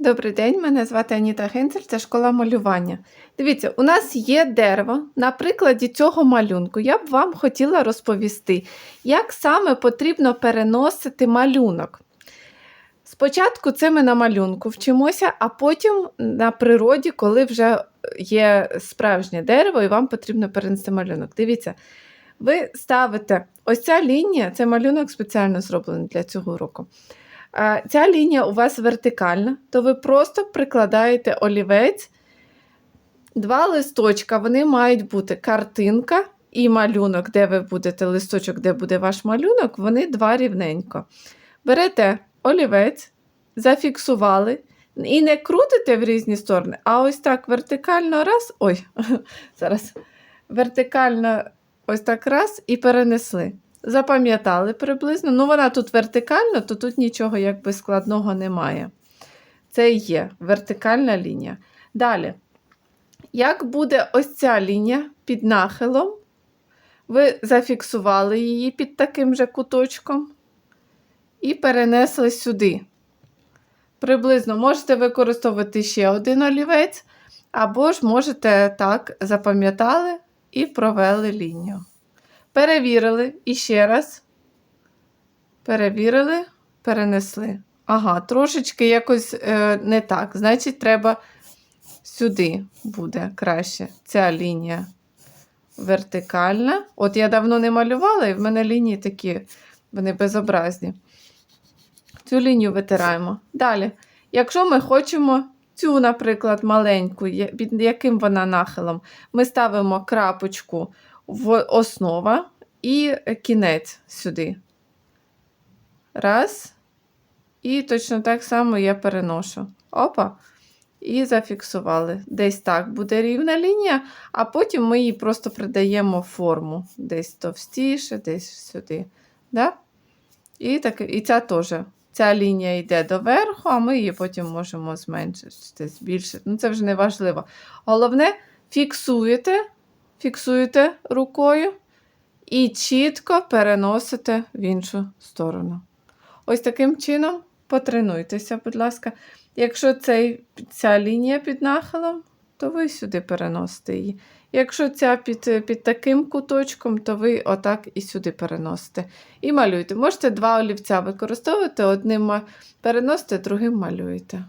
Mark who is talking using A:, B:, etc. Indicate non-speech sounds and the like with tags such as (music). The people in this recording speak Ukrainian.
A: Добрий день, мене звати Аніта Генцель, це школа малювання. Дивіться, у нас є дерево. На прикладі цього малюнку я б вам хотіла розповісти, як саме потрібно переносити малюнок. Спочатку це ми на малюнку вчимося, а потім на природі, коли вже є справжнє дерево і вам потрібно перенести малюнок. Дивіться, ви ставите ось ця лінія, це малюнок спеціально зроблений для цього уроку. Ця лінія у вас вертикальна, то ви просто прикладаєте олівець. Два листочка, вони мають бути картинка і малюнок, де ви будете листочок, де буде ваш малюнок, вони два рівненько. Берете олівець, зафіксували і не крутите в різні сторони, а ось так вертикально раз. Ой, (laughs) зараз вертикально ось так раз і перенесли. Запам'ятали приблизно. Ну, вона тут вертикальна, то тут нічого якби складного немає. Це і є вертикальна лінія. Далі, як буде ось ця лінія під нахилом, ви зафіксували її під таким же куточком і перенесли сюди. Приблизно можете використовувати ще один олівець, або ж можете так запам'ятали і провели лінію. Перевірили і ще раз. Перевірили, перенесли. Ага, трошечки якось е, не так. Значить, треба сюди буде краще. Ця лінія вертикальна. От я давно не малювала, і в мене лінії такі, вони безобразні. Цю лінію витираємо. Далі, якщо ми хочемо цю, наприклад, маленьку, під яким вона нахилом, ми ставимо крапочку в основа і кінець сюди. Раз. І точно так само я переношу. Опа. І зафіксували. Десь так буде рівна лінія, а потім ми їй просто придаємо форму. Десь товстіше, десь сюди. Да? І, так, і ця теж. Ця лінія йде доверху, а ми її потім можемо зменшити, збільшити. Ну, це вже не важливо. Головне, фіксуєте, фіксуєте рукою і чітко переносите в іншу сторону. Ось таким чином потренуйтеся, будь ласка. Якщо цей, ця лінія під нахилом, то ви сюди переносите її. Якщо ця під, під таким куточком, то ви отак і сюди переносите. І малюйте. Можете два олівця використовувати, одним переносите, другим малюєте.